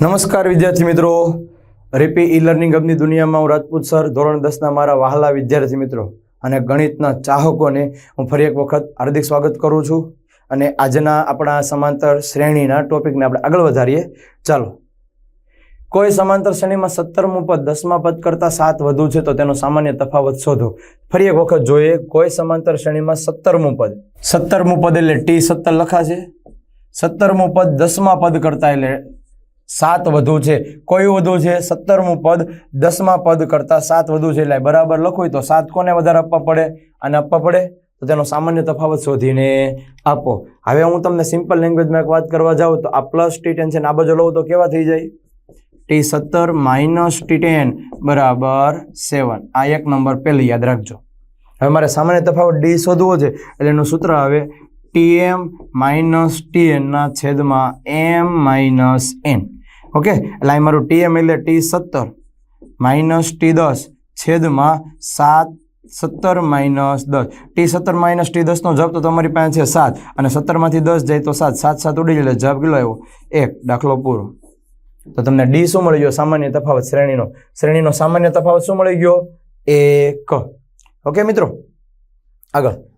નમસ્કાર વિદ્યાર્થી મિત્રો. રેપી ઈ લર્નિંગ હબની દુનિયામાં હું રાજપૂત સર, ધોરણ દસના મારા વહાલા વિદ્યાર્થી મિત્રો અને ગણિતના ચાહકોને હું ફરી એક વખત હાર્દિક સ્વાગત કરું છું અને આજના આપણા સમાંતર શ્રેણીના ટોપિકને આપણે આગળ વધારીએ. ચાલો. કોઈ સમાંતર શ્રેણીમાં સત્તરમું પદ, દસમા પદ કરતાં સાત વધુ છે તો તેનો સામાન્ય તફાવત શોધો. ફરી એક વખત જોઈએ કોઈ સમાંતર શ્રેણીમાં સત્તરમું પદ. સત્તરમું પદ એટલે ટી સત્તર લખાશે. સત્તરમું પદ દસમા પદ કરતાં એટલે સાત વધુ છે. કોઈ વધુ છે? સત્તરમું પદ, દસમા પદ કરતાં સાત વધુ છે. એટલે બરાબર લખવું તો સાત કોને વધારે આપવા પડે? અને આપવા પડે? તો તેનો સામાન્ય તફાવત શોધીને આપો. હવે હું તમને સિમ્પલ લેંગ્વેજમાં એક વાત કરવા જાઉં તો આ પ્લસ ટી ટેન છે આ બાજુ લઉં તો કેવા થઈ જાય? ટી સત્તર માઇનસ ટી ટેન બરાબર સેવન આ એક નંબર પહેલી યાદ રાખજો. હવે મારે સામાન્ય તફાવત ડી શોધવો છે. એટલે એનું સૂત્ર આવે ટીએમ માઇનસ ટીએનના છેદમાં એમ માઇનસ એન ઓકે? એટલે અહીં મારું ટી એમ એટલે ટી સત્તર માઇનસ ટી દસ છેદમાં સાત સત્તર માઇનસ દસ. ટી સત્તર માઇનસ ટી દસનો જવાબ તો તમારી પાસે છે સાત. અને સત્તરમાંથી દસ જાય તો સાત. સાત સાત ઉડી જાય જવાબ કેટલો આવ્યો? એક. દાખલો પૂરો. તો તમને ડી શું મળી ગયો? સામાન્ય તફાવત શ્રેણીનો. શ્રેણીનો સામાન્ય તફાવત શું મળી ગયો? એક. ઓકે મિત્રો? આગળ.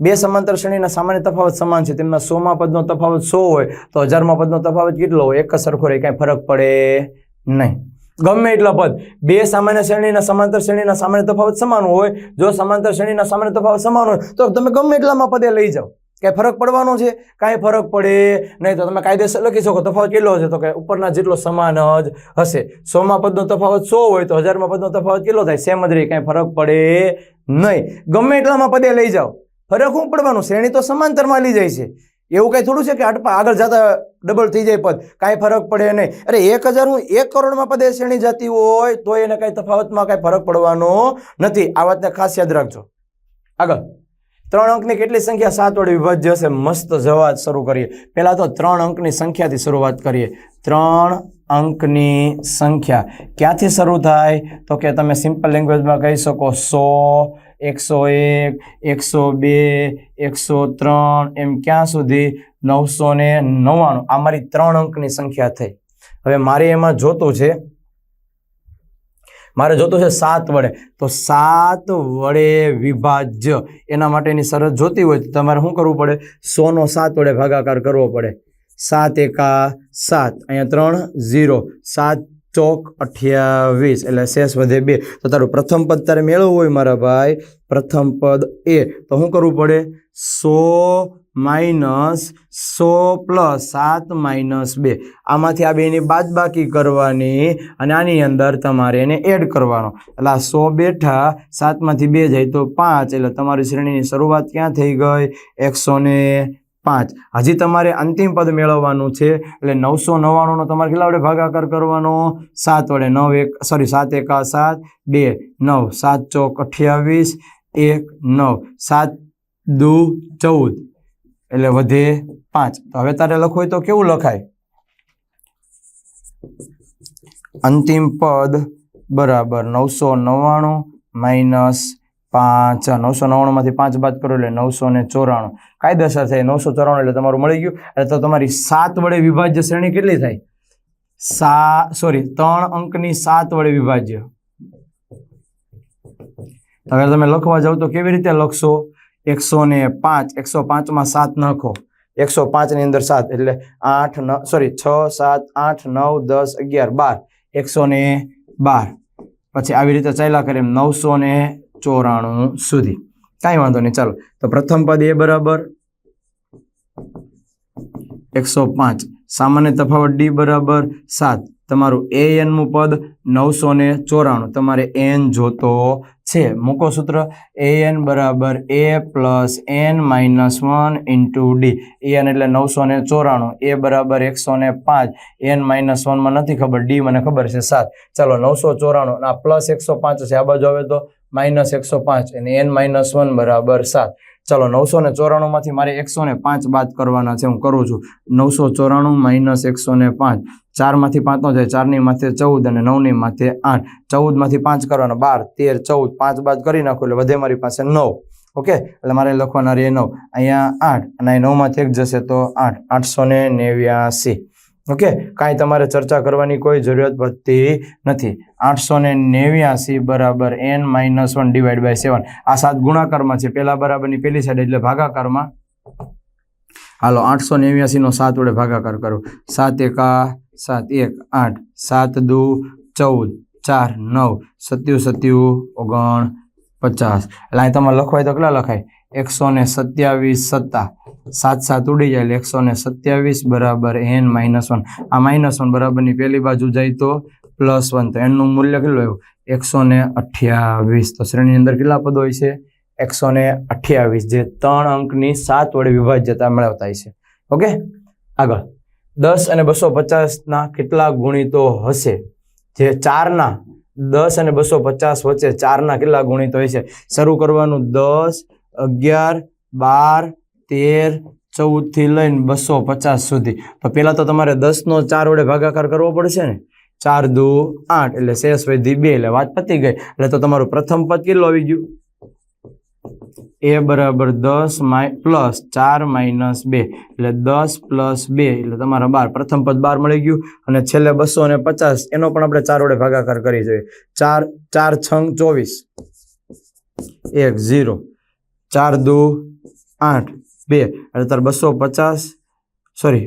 બે સમાંતર શ્રેણીના સામાન્ય તફાવત સમાન છે. તેમના સોમાં પદનો તફાવત સો હોય, તો હજારમાં પદનો તફાવત કેટલો હોય? એક જ સરખો રહે, કાંઈ ફરક પડે નહીં. ગમે એટલા પદ. બે સામાન્ય શ્રેણીના સમાંતર શ્રેણીના સામાન્ય તફાવત સમાન હોય, જો સમાંતર શ્રેણીના સામાન્ય તફાવત સમાન હોય, તો તમે ગમે એટલામાં પદે લઈ જાઓ. કાંઈ ફરક પડવાનો છે? કાંઈ ફરક પડે નહીં, તો તમે કાયદેસર લખી શકો. તફાવત કેટલો હશે? તો કે ઉપરના જેટલો સમાન જ હશે. સોમાં પદનો તફાવત સો હોય, તો હજારમાં પદનો તફાવત કેટલો થાય? સેમ જ રહી, કાંઈ ફરક પડે નહીં. ગમે એટલામાં પદે લઈ જાઓ. ફરક શું પડવાનું? શ્રેણી તો સમાંતરમાં લઈ જાય છે. એવું કંઈ થોડું છે કે આટપા આગળ જતા ડબલ થઈ જાય પદ? કાંઈ ફરક પડે નહીં. અરે એક હજાર હું એક કરોડમાં પદે શ્રેણી જતી હોય, તો એને કાંઈ તફાવતમાં કાંઈ ફરક પડવાનો નથી. આ વાતને ખાસ યાદ રાખજો. આગળ. ત્રણ અંકની કેટલી સંખ્યા? સાત વડે વિભાજ્ય હશે. મસ્ત જવાબ શરૂ કરીએ. પહેલાં તો ત્રણ અંકની સંખ્યાથી શરૂઆત કરીએ. ત્રણ અંકની સંખ્યા ક્યાંથી શરૂ થાય? તો કે તમે સિમ્પલ લેંગ્વેજમાં કહી શકો સો એકસો એક, એકસો બે, એકસો ત્રણ, એમ ક્યાં સુધી? નવસો ને નવ્વાણું. આ મારી ત્રણ અંકની સંખ્યા થઈ. હવે મારે એમાં જોતું છે. મારે જોતું છે સાત વડે. તો સાત વડે વિભાજ્ય. એના માટેની શરત જોતી હોય તો તમારે શું કરવું પડે? સોનો સાત વડે ભાગાકાર કરવો પડે. સાત એકા સાત. અહીંયા ત્રણ, ઝીરો. સાત ચોક અઠ્યાવીસ, એટલે શેષ વધે બે. તો તારું પ્રથમ પદ તારે મેળવવું હોય મારા ભાઈ. પ્રથમ પદ એ. તો શું કરવું પડે? સો માઇનસ સો પ્લસ સાત માઇનસ બે. આમાંથી આ બેની બાદબાકી કરવાની અને આની અંદર તમારે એને એડ કરવાનો. એટલે આ સો બેઠા સાતમાંથી બે જાય તો પાંચ. એટલે તમારી શ્રેણીની શરૂઆત ક્યાં થઈ ગઈ? એકસો ને પાંચ. હજી તમારે અંતિમ પદ મેળવવાનું છે, એટલે નવસો નવ્વાણુંનો તમારે કેટલા વડે ભાગાકાર કરવાનો? સાત વડે નવ એક સોરી સાત એકા સાત. બે, નવ, સાત ચોક અઠ્યાવીસ. એક, નવ, સાત દુ ચૌદ. એટલે વધે પાંચ. તો હવે તારે લખવું હોય તો કેવું લખાય? અંતિમ પદ બરાબર નવસો નવ્વાણું માઇનસ પાંચ નવસો નવ્વાણુંમાંથી પાંચ બાદ કરો એટલે નવસો ને ચોરાણું. કાયદેસર થાય, નવસો ચોરાણું એટલે તમારું મળી ગયું. એટલે તો તમારી સાત વડે વિભાજ્ય શ્રેણી કેટલી થાય? સા સોરી ત્રણ અંકની સાત વડે વિભાજ્ય. હવે તમે લખવા જાવ તો કેવી રીતે લખશો? એકસો ને પાંચ, એકસો પાંચમાં સાત નાખો. એકસો પાંચની અંદર સાત એટલે આઠ નવ સોરી છ, સાત, આઠ, નવ, દસ, અગિયાર, બાર. એકસો ને બાર. પછી આવી રીતે ચાલ્યા કરે એમ નવસો ને ચોરાણું સુધી. કાંઈ વાંધો નહીં, ચાલો. તો પ્રથમ પદ એ બરાબર એકસો પાંચ. સામાન્ય તફાવત ડી બરાબર સાત. તમારું એ એનનું પદ નવસો ને ચોરાણું. તમારે એન જોતો છે. મૂકો સૂત્ર. એ એન બરાબર A plus N minus one into D. N એટલે નવસો ને ચોરાણું. એ બરાબર એકસો ને પાંચ. એન માઇનસ વનમાં નથી ખબર. ડી મને ખબર છે સાત. ચાલો, નવસો ચોરાણું. આ પ્લસ એકસો પાંચ છે. આ બાજુ આવે તો માઇનસ એકસો પાંચ અને એન માઇનસ વન બરાબર સાત. ચાલો, નવસો ને ચોરાણુંમાંથી મારે એકસો ને પાંચ બાદ કરવાના છે, હું કરું છું. નવસો ચોરાણું માઇનસ એકસો ને પાંચ. ચારમાંથી પાંચનો જાય, ચારની માથે ચૌદ અને નવની માથે આઠ. ચૌદમાંથી પાંચ કરવાનો, બાર, તેર, ચૌદ, પાંચ બાદ કરી નાખો, એટલે વધે મારી પાસે નવ. ઓકે? એટલે મારે લખવાના રે નવ. અહીંયા આઠ અને નવમાંથી એક જશે તો આઠ. આઠસો ને નેવ્યાસી. ઓકે? કાંઈ તમારે ચર્ચા કરવાની કોઈ જરૂરિયાત પડતી નથી. આઠસો ને નેવ્યાસી બરાબર N minus one divide by seven. આ સાત ગુણાકારમાં છે. પેલા બરાબરની પેલી સાઈડ એટલે ભાગાકારમાં. હાલો, આઠસો નેવ્યાસીનો સાત વડે ભાગાકાર કરો. સાત એકા સાત એક આઠ, સાત દુ, ચૌદ, ચાર નવ, સત્યુ સત્યુ, ઓગણ પચાસ. એટલે અહીં તમારે લખવાય તો કેટલા લખાય? એકસો ને સત્યાવીસ સત્તા. સાત સાત ઉડી જાય એટલે એકસો ને સત્યાવીસ બરાબર એન માઇનસ વન આ માઇનસ વન બરાબરની પહેલી બાજુ જાય તો પ્લસ વન તો એનનું મૂલ્ય કેટલું આવ્યું? એકસો ને અઠ્યાવીસ. તો શ્રેણીની અંદર કેટલા પદો હોય છે? એકસો ને અઠ્યાવીસ. જે ત્રણ અંકની સાત વડે વિભાજ્યતા મેળવતા હોય છે. ઓકે? આગળ. દસ અને બસો પચાસના કેટલા ગુણિતો હશે? જે ચારના, દસ અને બસો પચાસ વચ્ચે ચારના કેટલા ગુણિતો હશે શરૂ કરવાનું દસ, અગિયાર, બાર તેર ચૌદથી લઈને બસો પચાસ સુધી. તો પહેલાં તો તમારે દસનો ચાર વડે ભાગાકાર કરવો પડશે ને? ચાર, દુ, આઠ, એટલે શેષ વૈધી બે, એટલે વાત પતી ગઈ. એટલે તો તમારું પ્રથમ પદ કેટલું આવી ગયું? એ બરાબર દસ માઈ, પ્લસ ચાર માઇનસ બે, એટલે દસ પ્લસ બે, એટલે તમારા બાર. પ્રથમ પદ બાર મળી ગયું, અને છેલ્લે બસો અને પચાસ. એનો પણ આપણે ચાર વડે ભાગાકાર કરી જોઈએ. ચાર ચાર છંગ ચોવીસ. એક, ઝીરો. ચાર, દુ, આઠ. બે એટલે તાર બસો પચાસ સોરી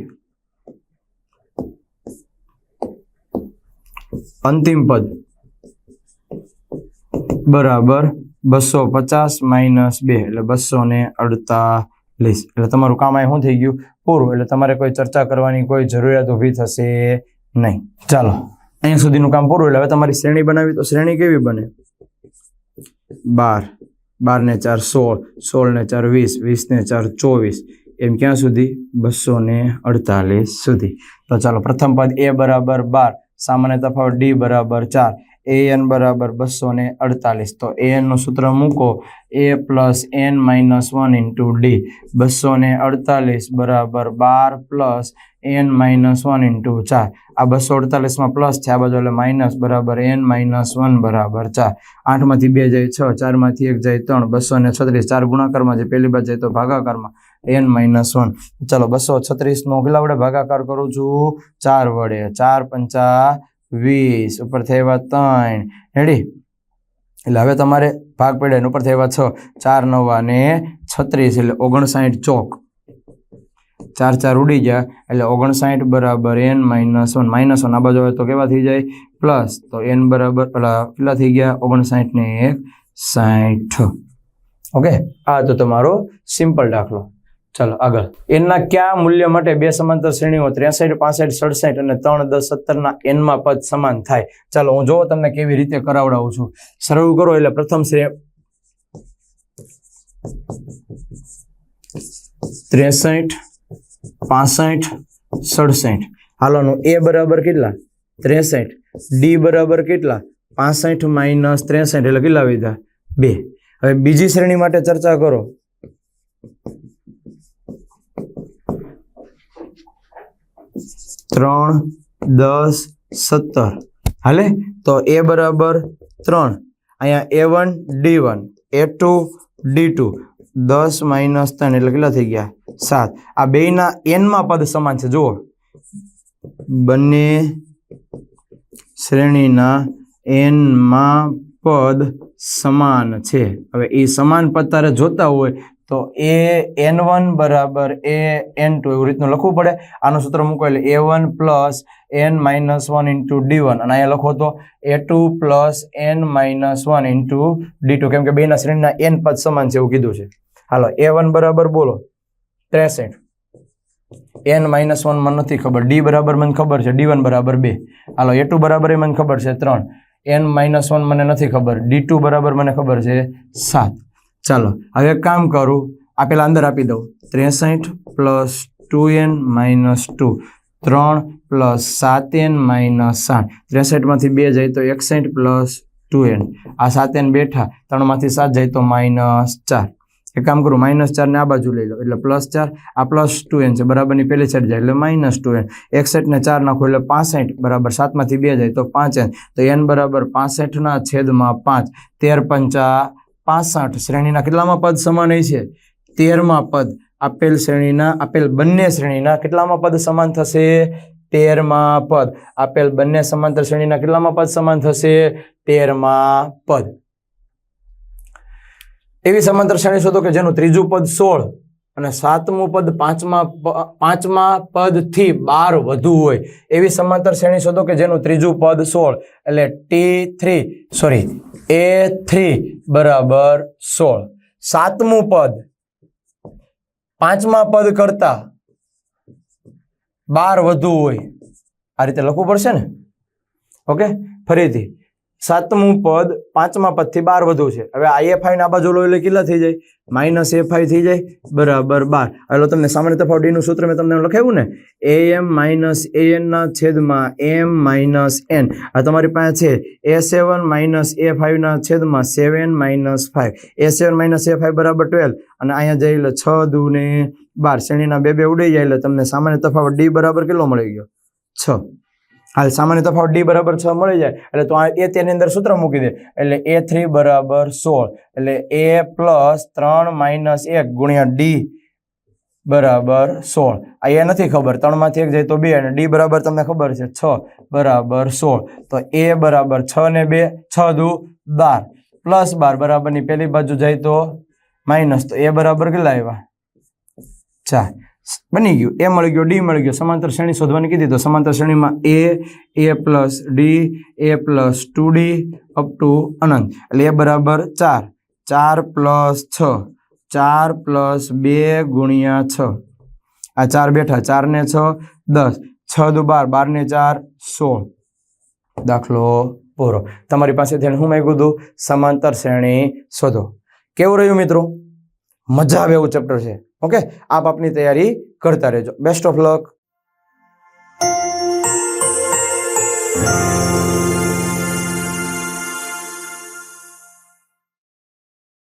અંતિમ પદ. બરાબર, બસો પચાસ માઇનસ બે, એટલે બસો ને અડતાલીસ. એટલે તમારું કામ અહીં શું થઈ ગયું? પૂરું. એટલે તમારે કોઈ ચર્ચા કરવાની કોઈ જરૂરિયાત ઊભી થશે નહીં. ચાલો, અહીંયા સુધીનું કામ પૂરું. એટલે હવે તમારી શ્રેણી બનાવી, તો શ્રેણી કેવી બને? બાર. બાર ને ચાર સોળ, સોળને ચાર વીસ, વીસને ચાર ચોવીસ, એમ ક્યાં સુધી? બસો ને અડતાલીસ સુધી. તો ચાલો, પ્રથમ પદ એ બરાબર બાર, સામાન્ય તફાવત ડી બરાબર ચાર, એ એન બરાબર બસો ને અડતાલીસ. તો એ એનનું સૂત્ર મૂકો, A plus N minus one into D બસો ને અડતાલીસ બરાબર બાર plus N minus one into ચાર. આ બસો અડતાલીસમાં પ્લસ છે. આ બાજુ એટલે માઇનસ બરાબર એન માઇનસ વન બરાબર. ચાર. આઠમાંથી બે જાય છ, ચારમાંથી એક જાય ત્રણ. બસો ને છત્રીસ. ચાર ગુણાકારમાં જે પહેલી બાજુ જાય તો ભાગાકારમાં એન માઇનસ વન ચાલો, બસો છત્રીસનો કેટલા વડે ભાગાકાર કરું છું. ચાર વડે. ચાર પંચા વીસ. ઉપર થયા ત્રણ. રેડી એટલે હવે તમારે ભાગ પડે ઉપર થયા છ. ચાર નવા ને છત્રીસ. એટલે ઓગણસાઠ ચોક. ચાર ચાર ઉડી ગયા, એટલે ઓગણસાઠ બરાબર N minus one minus one આ બાજુ હોય તો કેવા થઈ જાય? પ્લસ તો એન બરાબર પેલા કેટલા થઈ ગયા? ઓગણસાઠ ને એક, સાઠ. ઓકે? આ તો તમારો સિમ્પલ દાખલો. ચાલો, આગળ. એનના કયા મૂલ્ય માટે બે સમાંતર શ્રેણીઓ, ત્રેસઠ, પાસઠ, સડસઠ અને ત્રણ, દસ, સત્તરના એનમાં પદ સમાન થાય. ચાલો, હું જોવો તમને કેવી રીતે કરાવડાવું છું. સરળ કરો, એટલે પ્રથમ શ્રેણી ત્રેસઠ પાસઠ, સડસઠ. હાલોનું એ બરાબર કેટલા? ત્રેસઠ. ડી બરાબર કેટલા? પાસઠ માઇનસ ત્રેસઠ એટલે કેટલા વિધા બે. હવે બીજી શ્રેણી માટે ચર્ચા કરો. ત્રણ, દસ, સત્તર. હાલે? તો એ બરાબર ત્રણ. અહીંયા A one, D one. A two, D two. દસ માઇનસ ત્રણ એટલે કેટલા થઈ ગયા? સાત. આ બેયના એનમાં પદ સમાન છે. જુઓ. બંને શ્રેણીના એનમાં પદ સમાન છે. હવે એ સમાન પદ તારે જોતા હોય તો એ એન વન બરાબર એ એન ટુ એવું રીતનું લખવું પડે. આનું સૂત્ર મૂકો એટલે A one plus N minus one into D one. અને અહીંયા લખો તો A two plus N minus one into D two. કેમ કે બેના શ્રેણીના એન પદ સમાન છે એવું કીધું છે. હાલો, એ વન બરાબર બોલો. ત્રેસઠ. એન માઇનસ વન મને નથી ખબર. ડી બરાબર મને ખબર છે. ડી વન બરાબર બે. હાલો એ ટુ બરાબર એ મને ખબર છે ત્રણ. એન માઇનસ વન મને નથી ખબર. ડી ટુ બરાબર મને ખબર છે સાત. ચાલો, હવે કામ કરું. આ પેલા અંદર આપી દઉં. ત્રેસઠ plus two N minus two ત્રણ પ્લસ સાત એન માઇનસ સાત. ત્રેસઠમાંથી બે જાય તો એકસઠ પ્લસ ટુ એન આ સાત એન બેઠા. ત્રણમાંથી સાત જાય તો માઇનસ ચાર. એક કામ કરું માઇનસ ચાર ને આ બાજુ લઈ લો એટલે પ્લસ ચાર, આ પ્લસ ટુ એન છે, બરાબરની પેલી સાઈડ જાય, એટલે માઇનસ ટુ એન એકસઠને ચાર નાખો, એટલે પાસઠ, બરાબર સાતમાંથી બે જાય તો પાંચ એન તો એન બરાબર પાસઠના છેદમાં પાંચ, તેર પંચા પાસઠ શ્રેણીના કેટલામાં પદ સમાન છે? તેરમાં પદ. આપેલ શ્રેણીના, આપેલ બંને શ્રેણીના કેટલામાં પદ સમાન થશે? તેરમાં પદ. આપેલ બંને સમાંતર શ્રેણીના કેટલામાં પદ સમાન થશે? તેરમાં પદ. એવી સમાંતર શ્રેણી શોધો કે જેનું ત્રીજું પદ સોળ અને સાતમું પદ પાંચમા પાંચમા પદથી બાર વધુ હોય. એવી સમાંતર શ્રેણી શોધો કે જેનું ત્રીજું પદ સોળ એટલે T three sorry A three બરાબર સોળ. સાતમું પદ, પાંચમા પદ કરતા બાર વધુ હોય. આ રીતે લખવું પડશે ને? ઓકે? ફરીથી. સાતમું પદ પાંચમા પદથી બાર વધુ છે. હવે આઈ ના બાજુ લો એટલે કેટલા થઈ જાય? માઇનસ એફ આઈ થઈ જાય. બરાબર, બાર. એટલે તમને સામાન્ય તફાવત ડીનું સૂત્ર મેં તમને લખાવ્યું ને? એ એમ માઇનસ એ એન ના છેદમાં એમ માઇનસ એન આ તમારી પાસે છે. એ સેવન માઇનસ એ ફાઈવ ના છેદમાં seven minus five. A seven minus A five બરાબર ટ્વેલ્વ. અને અહીંયા જઈ એટલે છ દુ ને બાર. શ્રેણીના બે બે ઉડી જાય એટલે તમને સામાન્ય તફાવત ડી બરાબર કેટલો મળી ગયો? છ. હાલ સામાન્ય તફાવત ડી બરાબર છ મળી જાય. એટલે તો આ એ તેની અંદર સૂત્ર મૂકી દે. એટલે એ થ્રી બરાબર સોળ. એટલે એ પ્લસ ત્રણ માઇનસ એક ગુણ્યા ડી બરાબર સોળ. આ એ નથી ખબર. ત્રણમાંથી એક જાય તો બે અને ડી બરાબર તમને ખબર છે છ બરાબર સોળ. તો એ બરાબર છ ને બે, છ દુ બાર. પ્લસ બાર બરાબરની પેલી બાજુ જાય તો માઇનસ. તો એ બરાબર કેટલા આવ્યા? ચાર. બની ગયું. એ મળી ગયો, ડી મળી ગયો. સમાંતર શ્રેણી શોધવાની કીધી તો સમાંતર શ્રેણીમાં A A plus D, A plus two D, up to અનંત. એટલે એ બરાબર ચાર. ચાર પ્લસ છ. ચાર પ્લસ બે ગુણ્યા છ. આ ચાર બેઠા. ચાર ને છ, દસ. છ દુ બાર. બાર ને ચાર, સોળ. દાખલો પૂરો. તમારી પાસે ધ્યાન શું માગ્યું હતું? સમાંતર શ્રેણી શોધો. કેવું રહ્યું મિત્રો? મજા આવે એવું ચેપ્ટર છે. ઓકે આપ આપની તૈયારી કરતા રહેજો. Best of luck